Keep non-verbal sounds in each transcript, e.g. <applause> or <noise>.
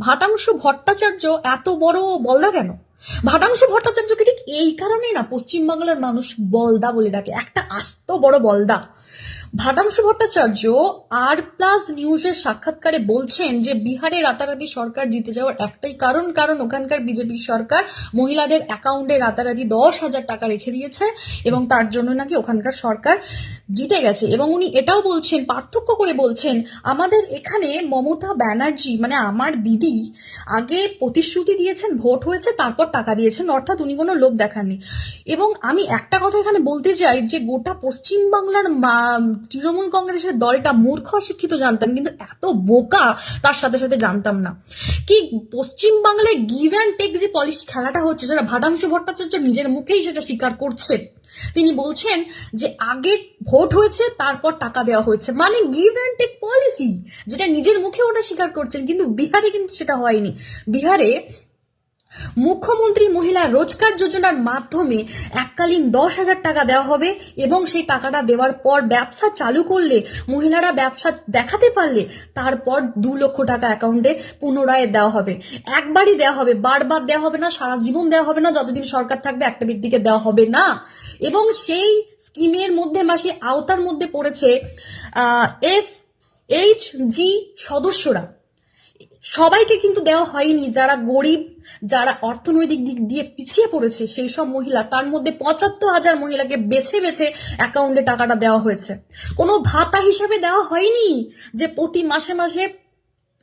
ভাটাংশু ভট্টাচার্য এত বড় বলদা কেন? ভাটাংশু ভট্টাচার্যকে ঠিক এই কারণেই না পশ্চিমবাংলার মানুষ বলদা বলে ডাকে। একটা আস্ত বড় বলদা। ভাটাংশু ভট্টাচার্য আর প্লাস নিউজের সাক্ষাৎকারে বলছেন যে বিহারে রাতারাতি সরকার জিতে যাওয়ার একটাই কারণ কারণ ওখানকার বিজেপি সরকার মহিলাদের অ্যাকাউন্টে রাতারাতি দশ হাজার টাকা রেখে দিয়েছে এবং তার জন্য নাকি ওখানকার সরকার জিতে গেছে। এবং উনি এটাও বলছেন, পার্থক্য করে বলছেন, আমাদের এখানে মমতা ব্যানার্জি মানে আমার দিদি, আগে প্রতিশ্রুতি দিয়েছেন, ভোট হয়েছে, তারপর টাকা দিয়েছেন, অর্থাৎ উনি কোনো লোভ দেখাননি। এবং আমি একটা কথা এখানে বলতে চাই যে গোটা পশ্চিমবাংলার মা- তৃণমূল কংগ্রেসের দলটা মূর্খ শিক্ষিত জানতাম, কিন্তু এত বোকা তার সাথে সাথে জানতাম না। কি পশ্চিমবাংলায় গিভ অ্যান্ড টেক যে পলিসি খেলাটা হচ্ছে, সেটা ভাটাংশু ভট্টাচার্য নিজের মুখেই সেটা স্বীকার করছে। তিনি বলছেন যে আগে ভোট হয়েছে, তারপর টাকা দেওয়া হয়েছে। মানে গিভ অ্যান্ড টেক পলিসি যেটা নিজের মুখে ওটা স্বীকার করছেন, কিন্তু বিহারে কিন্তু সেটা হয়নি। বিহারে মুখ্যমন্ত্রী মহিলা রোজগার যোজনার মাধ্যমে এককালীন দশ হাজার টাকা দেওয়া হবে এবং সেই টাকাটা দেওয়ার পর ব্যবসা চালু করলে, মহিলারা ব্যবসা দেখাতে পারলে তারপর দু লক্ষ টাকা অ্যাকাউন্টে পুনরায় দেওয়া হবে। একবারই দেওয়া হবে, বারবার দেওয়া হবে না, সারা জীবন দেওয়া হবে না, যতদিন সরকার থাকবে একটা ব্যক্তিকে দেওয়া হবে না। এবং সেই স্কিমের মধ্যে বা সেই আওতার মধ্যে পড়েছে এস এইচ জি সদস্যরা। সবাইকে কিন্তু দেওয়া হয়নি, যারা গরিব যারা অর্থনৈতিক দিক দিয়ে পিছিয়ে পড়েছে, সেই সব মহিলা, তার মধ্যে পঁচাত্তর হাজার মহিলাকে বেছে বেছে অ্যাকাউন্টে টাকাটা দেওয়া হয়েছে। কোনো ভাতা হিসেবে দেওয়া হয়নি যে প্রতি মাসে মাসে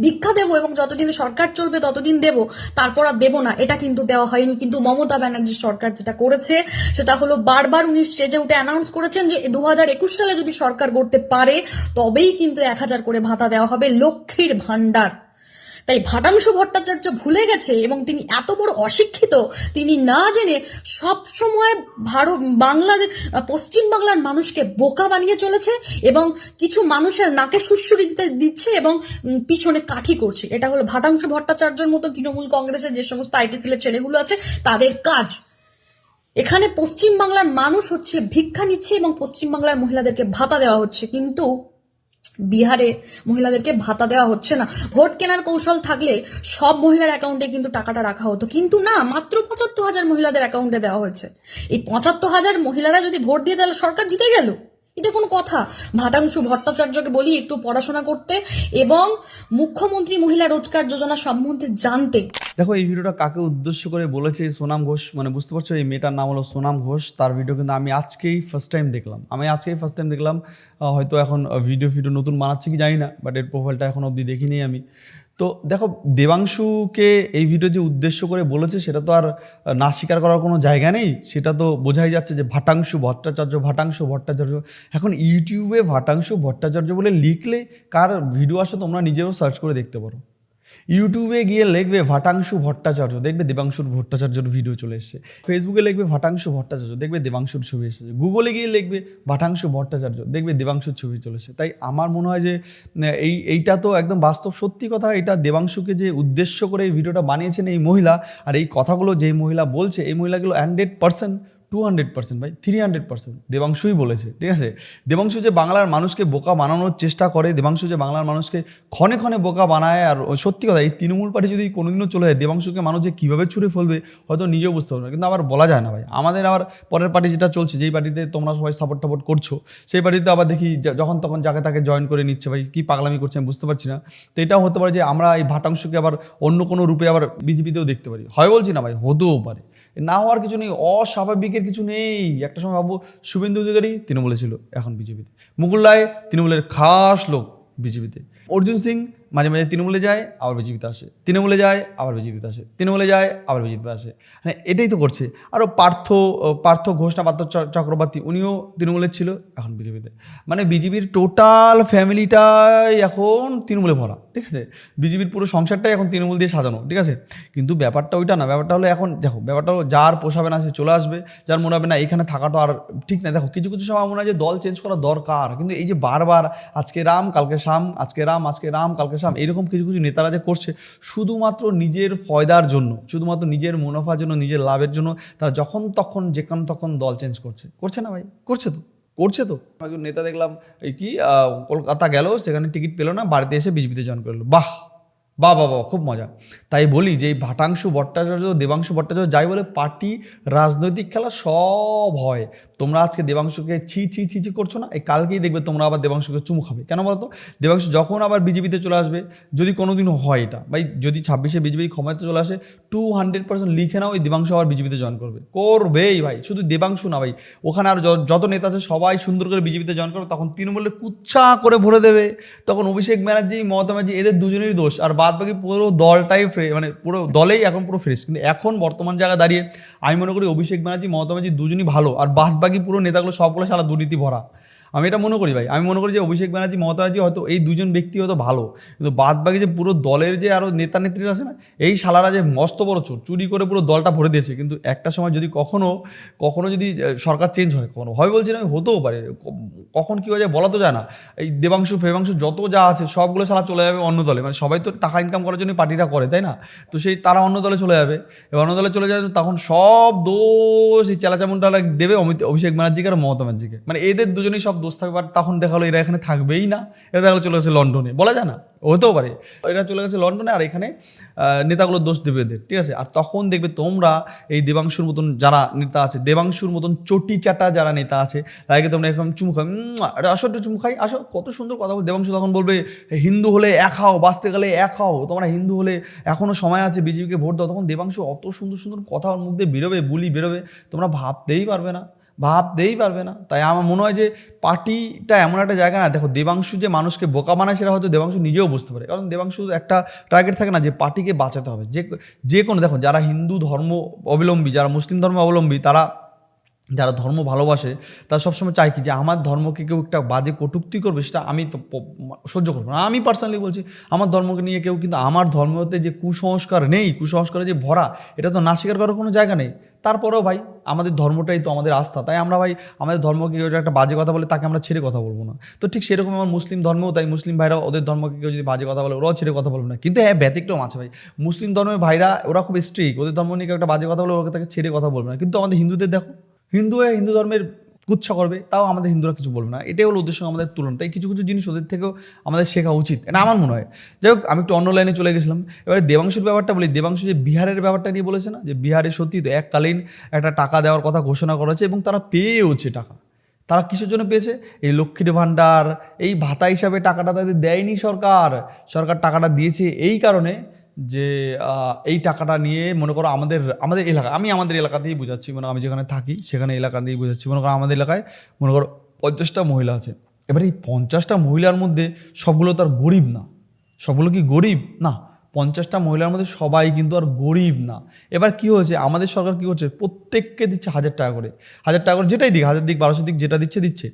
ভিক্ষা দেবো এবং যতদিন সরকার চলবে ততদিন দেব, তারপর আর দেবো না। এটা কিন্তু দেওয়া হয়নি। কিন্তু মমতা ব্যানার্জি সরকার যেটা করেছে, সেটা হলো বারবার উনি স্টেজে উঠে অ্যানাউন্স করেছেন যে দু হাজার একুশ সালে যদি সরকার গড়তে পারে, তবেই কিন্তু এক হাজার করে ভাতা দেওয়া হবে লক্ষ্মীর ভান্ডার তাই ভাটাংশু ভট্টাচার্য ভুলে গেছে এবং তিনি এত বড় অশিক্ষিত, তিনি না জেনে সব সময় ভারত বাংলাদেশ পশ্চিম বাংলার মানুষকে বোকা বানিয়ে চলেছে এবং কিছু মানুষের নাকে সুশ্রুরি দিতে দিচ্ছে এবং পিছনে কাঠি করছে। এটা হলো ভাটাংশু ভট্টাচার্যের মতো তৃণমূল কংগ্রেসের যে সমস্ত আইটি সেলের ছেলেগুলো আছে, তাদের কাজ। এখানে পশ্চিম বাংলার মানুষ হচ্ছে ভিক্ষা নিচ্ছে এবং পশ্চিম বাংলার মহিলাদেরকে ভাতা দেওয়া হচ্ছে। কিন্তু বিহারে মহিলাদেরকে ভাতা দেওয়া হচ্ছে না। ভোট কেনার কৌশল থাকলে সব মহিলার অ্যাকাউন্টে কিন্তু টাকাটা রাখা হতো। কিন্তু না, মাত্র পঁচাত্তর হাজার মহিলাদের অ্যাকাউন্টে দেওয়া হয়েছে। এই পঁচাত্তর হাজার মহিলারা যদি ভোট দিয়ে তাহলে সরকার জিতে গেল। এটা কোনো কথা। ভাটাংশু ভট্টাচার্যকে বলি একটু পড়াশোনা করতে এবং মুখ্যমন্ত্রী মহিলা রোজগার যোজনা সম্বন্ধে জানতে। দেখো, এই ভিডিওটা কাকে উদ্দেশ্য করে বলেছে সোনাম ঘোষ মানে বুঝতে পারছ, এই মেয়েটার নাম হলো সোনাম ঘোষ। তার ভিডিও কিন্তু আমি আজকেই ফার্স্ট টাইম দেখলাম। আমি আজকেই ফার্স্ট টাইম দেখলাম। হয়তো এখন ভিডিও ফিডিও নতুন বানাচ্ছে কি জানি না বাট এর প্রোফাইলটা এখন অবধি দেখিনি আমি। তো দেখো, দেবাংশুকে এই ভিডিও যে উদ্দেশ্য করে বলেছে, সেটা তো আর না স্বীকার করার কোনো জায়গা নেই। সেটা তো বোঝাই যাচ্ছে যে ভাটাংশু ভট্টাচার্য ভাটাংশু ভট্টাচার্য। এখন ইউটিউবে ভাটাংশু ভট্টাচার্য বলে লিখলে কার ভিডিও আসে তোমরা নিজেরও সার্চ করে দেখতে পারো। ইউটিউবে গিয়ে লিখবে ভাটাংশু ভট্টাচার্য। দেখবে দেবাংশুর ভট্টাচার্যর ভিডিও চলে এসেছে। ফেসবুকে লিখবে ভাটাংশু ভট্টাচার্য। দেখবে দেবাংশুর ছবি এসেছে। গুগলে গিয়ে লিখবে ভাটাংশু ভট্টাচার্য। দেখবে দেবাংশুর ছবি চলে এসেছে। তাই আমার মনে হয় যে এই, এইটা তো একদম বাস্তব সত্যি কথা। এটা দেবাংশুকে যে উদ্দেশ্য করে এই ভিডিওটা বানিয়েছেন এই মহিলা, আর এই কথাগুলো যে মহিলা বলছে, এই মহিলাগুলো hundred percent to hundred percent ভাই থ্রি হান্ড্রেড পার্সেন্ট দেবাংশুই বলেছে, ঠিক আছে? দেবাংশু যে বাংলার মানুষকে বোকা বানানোর চেষ্টা করে, দেবাংশু যে বাংলার মানুষকে ক্ষণে ক্ষণে বোকা বানায়, আর সত্যি কথা, এই তৃণমূল পার্টি যদি কোনোদিনও চলে যায়, দেবাংশুকে মানুষ যে কীভাবে ছুঁড়ে ফেলবে, হয়তো নিজেও বুঝতে পারবে না। কিন্তু আবার বলা যায় না ভাই। আমাদের আবার পরের পার্টি যেটা চলছে, যেই পার্টিতে তোমরা সবাই সাপোর্ট টাপোর্ট করছ, সেই পার্টিতে আবার দেখি যখন তখন যাকে তাকে জয়েন করে নিচ্ছে ভাই, কী পাগলামি করছে আমি বুঝতে পারছি না। তো এটাও হতে পারে যে আমরা এই ভাটাংশকে আবার অন্য কোনো রূপে আবার বিজেপিতেও দেখতে পারি। হয় বলছি না ভাই, হতেও পারে। না হওয়ার কিছু নেই, অস্বাভাবিকের কিছু নেই। একটা সময় ভাববো শুভেন্দু অধিকারী তৃণমূলে ছিল, এখন বিজেপিতে। মুকুল রায় তৃণমূলের খাস লোক বিজেপিতে। অর্জুন সিং মাঝে মাঝে তৃণমূলে যায়, আবার বিজেপিতে আসে। তৃণমূলে যায়, আবার বিজেপিতে আসে। তৃণমূলে যায়, আবার বিজেপিতে আসে। হ্যাঁ এটাই তো করছে। আরও পার্থ পার্থ ঘোষ না পার্থ চক্রবর্তী, উনিও তৃণমূলের ছিল, এখন বিজেপিতে। মানে বিজেপির টোটাল ফ্যামিলিটাই এখন তৃণমূলে ভরা, ঠিক আছে? বিজেপির পুরো সংসারটাই এখন তৃণমূল দিয়ে সাজানো, ঠিক আছে? কিন্তু ব্যাপারটা ওইটা না, ব্যাপারটা হলো এখন, দেখো, ব্যাপারটা হলো যার পোষাবে না, সে চলে আসবে। যার মনে হবে না, এখানে থাকাটা আর ঠিক না। দেখো, কিছু কিছু সময় মনে হয় যে দল চেঞ্জ করা দরকার। কিন্তু এই যে বারবার, আজকে রাম, কালকে শাম আজকে রাম আজকে রাম, কালকে শাম এরকম কিছু কিছু নেতারা যে করছে, শুধুমাত্র নিজের ফয়দার জন্য, শুধুমাত্র নিজের মুনাফার জন্য, নিজের লাভের জন্য, তারা যখন তখন, যেখান তখন দল চেঞ্জ করছে। করছে না ভাই? করছে তো? করছে তো? একজন নেতা দেখলাম, এই কি কলকাতা গেল, সেখানে টিকিট পেল না, বাড়িতে এসে বিজেপিতে জয়েন করল। বাহ! বা বা বা খুব মজা। তাই বলি যে, এই ভাটাংশু ভট্টাচার্য, দেবাংশু ভট্টাচার্য যাই বলে, পার্টি, রাজনৈতিক খেলা সব হয়। তোমরা আজকে দেবাংশুকে ছি ছি ছি ছি করছ না? এই কালকেই দেখবে তোমরা আবার দেবাংশুকে চুমু খাবে। কেন বলতো? দেবাংশু যখন আবার বিজেপিতে চলে আসবে, যদি কোনোদিনও হয় এটা, ভাই, যদি ছাব্বিশে বিজেপি ক্ষমতায় চলে আসে টু হান্ড্রেড পার্সেন্ট লিখে নাও এই দেবাংশু আবার বিজেপিতে জয়েন করবে। করবেই ভাই, শুধু দেবাংশু না ভাই, ওখানে আর যত নেতা আছে সবাই সুন্দর করে বিজেপিতে জয়েন করবে, তখন তৃণমূলের কুচ্ছা করে ভরে দেবে। তখন অভিষেক ব্যানার্জি, মমতা ব্যানার্জি, এদের দুজনেরই দোষ। আর বাদ বাকি পুরো দলটাই মানে পুরো দলেই এখন পুরো ফ্রেশ। কিন্তু এখন বর্তমান জায়গায় দাঁড়িয়ে, আমি মনে করি অভিষেক ব্যানার্জি, মমতা ব্যানার্জি দুজনই ভালো। আর বাদ বাকি পুরো নেতাগুলো সবগুলো সারা দুর্নীতি ভরা আমি এটা মনে করি ভাই। আমি মনে করি যে অভিষেক ব্যানার্জি মমতা ব্যানার্জি হয়তো এই দুজন ব্যক্তি হয়তো ভালো। কিন্তু বাদ বাকি যে পুরো দলের যে আরও নেতা নেত্রীরা আছে না, এই শালারা যে মস্ত বড় চোর, চুরি করে পুরো দলটা ভরে দিয়েছে। কিন্তু একটা সময় যদি কখনো কখনো যদি সরকার চেঞ্জ হয়, কখনো হয় বলছি না, হতেও পারে। কখন কী হয়ে যায় বলা তো যায় না। এই দেবাংশু, ফেবাংশু যত যা আছে, সবগুলো সারা চলে যাবে অন্য দলে। মানে সবাই তো টাকা ইনকাম করার জন্য পার্টিটা করে, তাই না? তো সেই তারা অন্য দলে চলে যাবে। এবার অন্য দলে চলে যাবে তখন সব দোষ, এই চেলাচামুনটা দেবে অমিত, অভিষেক ব্যানার্জিকে আর মমতা ব্যানার্জিকে। মানে এদের দুজনেই সব দোষ থাকবে আর তখন দেখা হলো এরা এখানে থাকবেই না। এরা দেখা চলে গেছে লন্ডনে, বলা যায় না, হতেও পারে। এরা চলে গেছে লন্ডনে আর এখানে নেতাগুলো দোষ দেবে এদের, ঠিক আছে? আর তখন দেখবে তোমরা এই দেবাংশুর মতন যারা নেতা আছে, দেবাংশুর মতন চটি চাটা যারা নেতা আছে, তাদেরকে তোমরা এরকম চুমু আরে আসো একটু চুমু খাই, আসো, কত সুন্দর কথা বল, দেবাংশু তখন বলবে হিন্দু হলে এক খাও বাঁচতে গেলে এক খাও তোমরা হিন্দু হলে এখনও সময় আছে, বিজেপিকে ভোট দাও। তখন দেবাংশু অত সুন্দর সুন্দর কথা ওর মুখ দিয়ে বেরোবে, বুলি বেরোবে, তোমরা ভাবতেই পারবে না। ভাবতেই পারবে না। তাই আমার মনে হয় যে পার্টিটা এমন একটা জায়গা না, দেখো দেবাংশু যে মানুষকে বোকা বানায় সেটা হয়তো দেবাংশু নিজেও বুঝতে পারে। কারণ দেবাংশু একটা টার্গেট থাকে না যে পার্টিকে বাঁচাতে হবে। যে যে কোনো, দেখো যারা হিন্দু ধর্ম অবলম্বী, যারা মুসলিম ধর্ম অবলম্বী, তারা যারা ধর্ম ভালোবাসে, তারা সবসময় চায় কি যে আমার ধর্মকে কেউ একটা বাজে কটুক্তি করবে, সেটা আমি তো সহ্য করব না। আমি পার্সোনালি বলছি, আমার ধর্মকে নিয়ে কেউ কিন্তু আমার ধর্মতে যে কুসংস্কার নেই কুসংস্কারে যে ভরা, এটা তো না স্বীকার করার কোনো জায়গা নেই। তারপরেও ভাই, আমাদের ধর্মটাই তো আমাদের আস্থা। তাই আমরা ভাই, আমাদের ধর্মকে কেউ একটা বাজে কথা বলে, তাকে আমরা ছেড়ে কথা বলব না। তো ঠিক সেরকম আমার মুসলিম ধর্মেও তাই, মুসলিম ভাইরা ওদের ধর্মকে কেউ যদি বাজে কথা বলে, ওরাও ছেড়ে কথা বলবে না। কিন্তু হ্যাঁ ব্যতিক্রম আছে ভাই। মুসলিম ধর্মের ভাইরা, ওরা খুব স্ট্রিক ওদের ধর্ম নিয়ে কেউ একটা বাজে কথা বলে, ওরা তাকে ছেড়ে কথা বলবে না। কিন্তু আমাদের হিন্দুদের দেখো হিন্দু হয়ে হিন্দু ধর্মের কুচ্ছা করবে, তাও আমাদের হিন্দুরা কিছু বলবে না। এটাই হলো সঙ্গে আমাদের তুলনা। তাই কিছু কিছু জিনিস ওদের থেকেও আমাদের শেখা উচিত। এটা আমার মনে হয়। যাই হোক, আমি একটু অন্য লাইনে চলে গেছিলাম। এবারে দেবাংশুর ব্যাপারটা বলি। দেবাংশু যে বিহারের ব্যাপারটা নিয়ে বলেছে না, যে বিহারে সত্যি তো এককালীন একটা টাকা দেওয়ার কথা ঘোষণা করা হয়েছে এবং তারা পেয়েওছে টাকা। তারা কিসের জন্য পেয়েছে? এই লক্ষ্মীর ভাণ্ডার, এই ভাতা হিসাবে টাকাটা তাদের দেয়নি সরকার। সরকার টাকাটা দিয়েছে এই কারণে যে এই টাকাটা নিয়ে মনে করো আমাদের আমাদের এলাকা, আমি আমাদের এলাকাতেই বোঝাচ্ছি মানে আমি যেখানে থাকি সেখানে এলাকা দিয়েই বোঝাচ্ছি, মনে করো আমাদের এলাকায় মনে করো পঞ্চাশটা মহিলা আছে। এবার এই পঞ্চাশটা মহিলার মধ্যে সবগুলো তো আর গরিব না। সবগুলো কি গরিব? না, পঞ্চাশটা মহিলার মধ্যে সবাই কিন্তু আর গরিব না। এবার কি হয়েছে? আমাদের সরকার কি করছে? প্রত্যেককে দিচ্ছে হাজার টাকা করে। হাজার টাকা করে যেটাই দিক, হাজার দিক, বারোশো দিক, যেটা দিচ্ছে দিচ্ছে।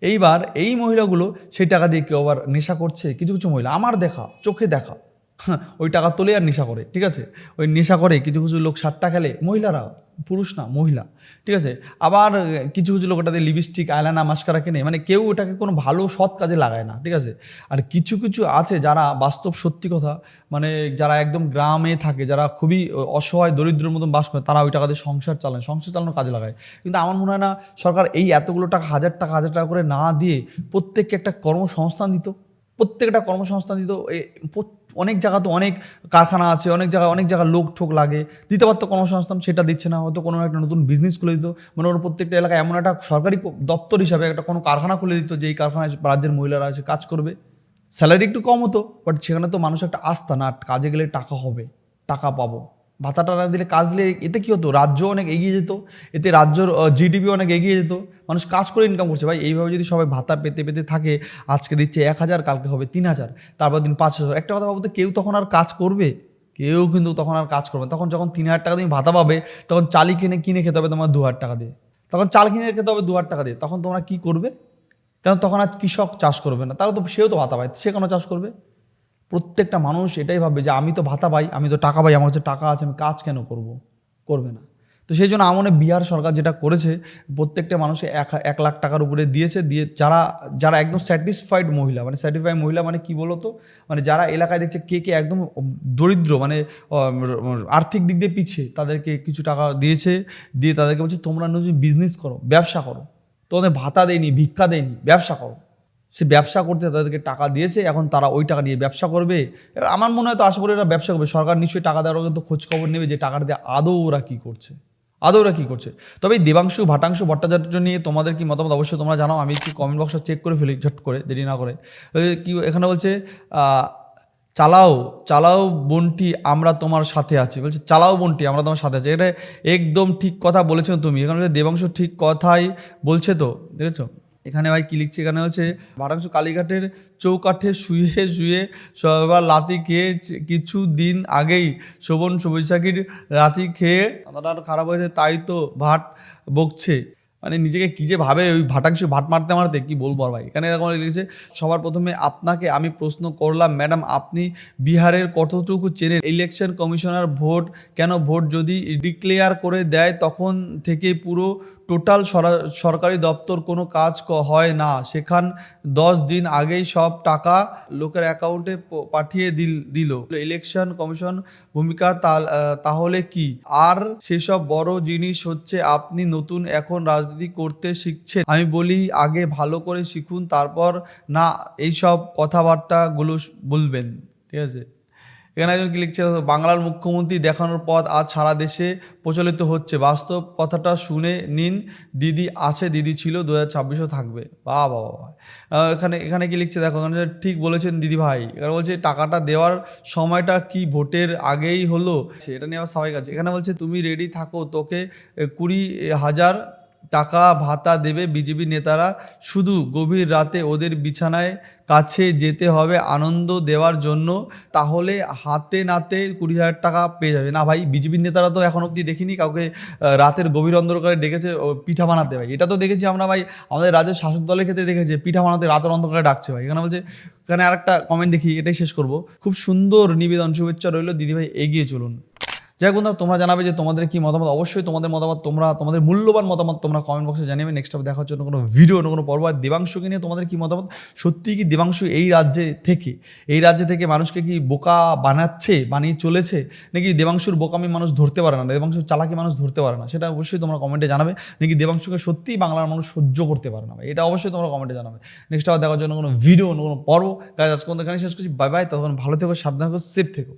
এইবার এই মহিলাগুলো সেই টাকা দিয়ে কেউ আবার নেশা করছে? কিছু কিছু মহিলা। আমার দেখা, চোখে দেখা। <laughs> ওই টাকা তোলে আর নেশা করে, ঠিক আছে? ওই নেশা করে, কিছু কিছু লোক সাতটা খেলে মহিলারা পুরুষ না, মহিলা, ঠিক আছে? আবার কিছু কিছু লোক ওটাতে লিপস্টিক আয়লানা মাস্কারা কেনে মানে কেউ ওটাকে কোনো ভালো, সৎ কাজে লাগায় না, ঠিক আছে? আর কিছু কিছু আছে যারা বাস্তব সত্যি কথা মানে যারা একদম গ্রামে থাকে, যারা খুবই অসহায়, দরিদ্রের মতন বাস করে, তারা ওই টাকা দিয়ে সংসার চালায়, সংসার চালানোর কাজে লাগায়। কিন্তু আমার মনে হয় না, সরকার এই এতগুলো টাকা, হাজার টাকা হাজার টাকা করে না দিয়ে প্রত্যেককে একটা কর্মসংস্থান দিত, প্রত্যেকটা কর্মসংস্থান দিত অনেক জায়গা তো অনেক কারখানা আছে, অনেক জায়গায় অনেক জায়গায় লোক ঠোক লাগে। দিতে পারতো কর্মসংস্থান সেটা দিচ্ছে না, হয়তো কোনো একটা নতুন বিজনেস খুলে দিত। মানে ওর প্রত্যেকটা এলাকায় এমন একটা সরকারি দপ্তর হিসাবে একটা কোনো কারখানা খুলে দিত যে এই কারখানায় রাজ্যের মহিলারা আছে কাজ করবে। স্যালারি একটু কম হতো বাট সেখানে তো মানুষ একটা আস্থা না, কাজে গেলে টাকা হবে, টাকা পাবো। ভাতা টাকা দিলে কাজ দিলে এতে কী হতো? রাজ্য অনেক এগিয়ে যেত, এতে রাজ্যর জিডিপি অনেক এগিয়ে যেত। মানুষ কাজ করে ইনকাম করছে। ভাই, এইভাবে যদি সবাই ভাতা পেতে পেতে থাকে, আজকে দিচ্ছে এক হাজার, কালকে হবে তিন হাজার তারপর দিন পাঁচ হাজার। একটা কথা ভাবো তো কেউ তখন আর কাজ করবে? কেউ কিন্তু তখন আর কাজ করবে না। তখন যখন তিন হাজার টাকা তুমি ভাতা পাবে, তখন চালি কিনে কিনে খেতে হবে তোমার দু হাজার টাকা দিয়ে। তখন চাল কিনে খেতে হবে দু হাজার টাকা দিয়ে। তখন তোমরা কী করবে? কারণ তখন আর কৃষক চাষ করবে না? তারা তো সেও তো ভাতা পায়। সে কেন চাষ করবে? প্রত্যেকটা মানুষ এটাই ভাববে যে আমি তো ভাতা পাই, আমি তো টাকা পাই, আমার কাছে টাকা আছে, আমি কাজ কেন করব? করবে না। তো সেই জন্য মনে হয় বিহার সরকার যেটা করেছে, প্রত্যেকটা মানুষে এক এক লাখ টাকার উপরে দিয়েছে, দিয়ে যারা যারা একদম স্যাটিসফাইড মহিলা মানে স্যাটিসফাইড মহিলা মানে কি বলতো? মানে যারা এলাকায় দেখছে কে কে একদম দরিদ্র মানে আর্থিক দিক দিয়ে পিছিয়ে, তাদেরকে কিছু টাকা দিয়েছে, দিয়ে তাদেরকে বলছে, তোমরা যদি বিজনেস করো, ব্যবসা করো। তোমাদের ভাতা দেয়নি, ভিক্ষা দেয়নি, ব্যবসা করো। সে ব্যবসা করতে তাদেরকে টাকা দিয়েছে, এখন তারা ওই টাকা নিয়ে ব্যবসা করবে। এবার আমার মনে হয় তো আশা করি এরা ব্যবসা করবে। সরকার নিশ্চয়ই টাকা দেওয়ার কিন্তু খোঁজ খবর নেবে যে টাকাটা দিয়ে আদৌ ওরা কী করছে। আদৌ ওরা কী করছে। তবে এই দেবাংশু, ভাটাংশু, ভট্টাচার্য নিয়ে তোমাদের কি মতামত? অবশ্যই তোমরা জানাও। আমি কি কমেন্ট বক্সটা চেক করে ফেলি, ঝট করে, দেরি না করে। কি এখানে বলছে চালাও চালাও বোনটি, আমরা তোমার সাথে আছি। বলছে, চালাও বোনটি, আমরা তোমার সাথে আছি। এটা একদম ঠিক কথা বলেছ তুমি। এখানে দেবাংশ ঠিক কথাই বলছে তো। দেখেছ? এখানে ভাই কি লিখছে? এখানে হচ্ছে ভাটাংশ কালীঘাটের চৌকাঠে শুয়ে শুয়ে সবার লাতি খেয়ে কিছু দিন আগেই শোভন বৈশাখীর লাতি খেয়ে আরও খারাপ হয়েছে, তাই তো ভাট বকছে। মানে নিজেকে কী যে ভাবে ওই ভাটাংশ ভাট মারতে মারতে, কি বলব আর ভাই? এখানে এরকম লিখেছে, সবার প্রথমে আপনাকে আমি প্রশ্ন করলাম, ম্যাডাম আপনি বিহারের কতটুকু চেনেন? ইলেকশন কমিশনার ভোট কেন? ভোট যদি ডিক্লেয়ার করে দেয়, তখন থেকে পুরো টোটাল সরকারি দপ্তর কোনো কাজ হয় না। সেখান দশ দিন আগেই সব টাকা লোকের অ্যাকাউন্টে পাঠিয়ে দিল দিল। ইলেকশন কমিশন ভূমিকা তাহলে কি? আর সেসব বড় জিনিস হচ্ছে আপনি নতুন এখন রাজনীতি করতে শিখছেন। আমি বলি, আগে ভালো করে শিখুন, তারপর না, এইসব কথাবার্তাগুলো বলবেন। ঠিক আছে? এখানে একজন কি লিখছে? বাংলার মুখ্যমন্ত্রী দেখানোর পথ আজ সারা দেশে প্রচলিত হচ্ছে। বাস্তব কথাটা শুনে নিন। দিদি আছে, দিদি ছিল দু হাজার ছাব্বিশও থাকবে। বা বাবা এখানে এখানে কি লিখছে? দেখো ঠিক বলেছেন দিদি ভাই। এখানে বলছে, টাকাটা দেওয়ার সময়টা কি ভোটের আগেই হলো? এটা নিয়ে আবার সবাই কাছে এখানে বলছে, তুমি রেডি থাকো, তোকে কুড়ি হাজার টাকা ভাতা দেবে বিজেপি নেতারা। শুধু গভীর রাতে ওদের বিছানায় কাছে যেতে হবে, আনন্দ দেওয়ার জন্য। তাহলে হাতে নাতে কুড়ি হাজার টাকা পেয়ে যাবে। না ভাই বিজেপির নেতারা তো এখন অবধি দেখিনি, কাউকে রাতের গভীর অন্ধকারে ডেকেছে পিঠা বানাতে ভাই। এটা তো দেখেছি আমরা ভাই, আমাদের রাজ্যের শাসক দলের ক্ষেত্রে দেখেছি, পিঠা বানাতে রাতের অন্ধকারে ডাকছে ভাই। এখানে বলছে, এখানে আরেকটা কমেন্ট দেখি, এটাই শেষ করব। খুব সুন্দর নিবেদন, শুভেচ্ছা রইল দিদিভাই এগিয়ে চলুন। যাই হোক তোমরা জানাবে যে তোমাদের কি মতামত। অবশ্যই তোমাদের মতামত তোমরা, তোমাদের মূল্যবান মতামত তোমরা কমেন্ট বক্সে জানিয়ে নেক্সট টাইম দেখার জন্য কোনো ভিডিও কোনো পর্ব। আর দেবাংশুকে নিয়ে তোমাদের কি মতামত? সত্যিই কি দেবাংশু এই রাজ্যে থেকে, এই রাজ্যে থেকে মানুষকে কি বোকা বানাচ্ছে, বানিয়ে চলেছে? নাকি দেবাংশুর বোকামি মানুষ ধরতে পারে না, দেবাংশুর চালাকি মানুষ ধরতে পারে না? সেটা অবশ্যই তোমরা কমেন্টে জানাবে। নাকি দেবাংশুকে সত্যিই বাংলার মানুষ সহ্য করতে পারে না? এটা অবশ্যই তোমরা কমেন্টে জানাবে। নেক্সট আবার দেখার জন্য কোনো ভিডিও কোনো পর্ব। কাজ আজকে এখানে শেষ করছি। বাই বাই তখন ভালো থেকো, সাবধান থেকো সেফ থেকো।